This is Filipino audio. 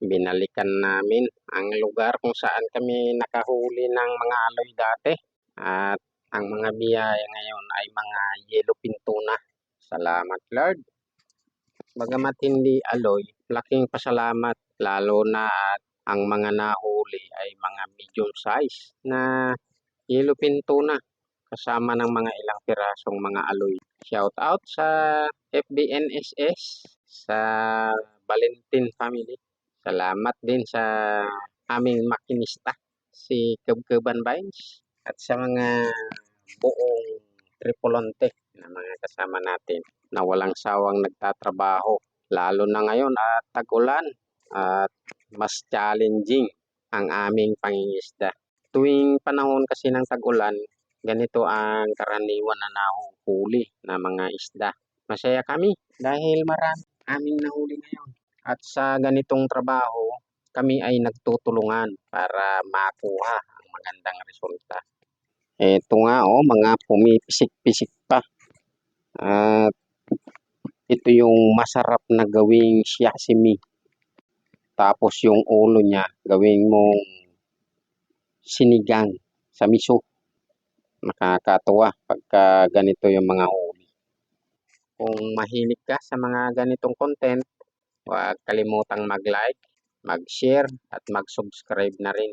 binalikan namin ang lugar kung saan kami nakahuli ng mga aloy dati. At ang mga biyaya ngayon ay mga yellow pintuna. Salamat Lord. Bagamat hindi aloy, laking pasalamat lalo na at ang mga nahuli ay mga medium size na yellow pintuna kasama ng mga ilang pirasong mga aloy. Shout out sa FBNSS sa Valentin family. Salamat din sa aming makinista, si Kubkuban Vines, at sa mga buong tripulante na mga kasama natin na walang sawang nagtatrabaho. Lalo na ngayon at tag-ulan at mas challenging ang aming pangingisda. Tuwing panahon kasi ng tag-ulan, ganito ang karaniwan na nahuhuli na mga isda. Masaya kami dahil marami aming nahuli ngayon. At sa ganitong trabaho, kami ay nagtutulungan para makuha ang magandang resulta. Ito nga oh, mga pumipisik-pisik pa. At ito yung masarap na gawing sashimi. Tapos yung ulo niya, gawing mong sinigang sa miso. Nakakatuwa pagka ganito yung mga huli. Kung mahilig ka sa mga ganitong content, huwag kalimutang mag-like, mag-share at mag-subscribe na rin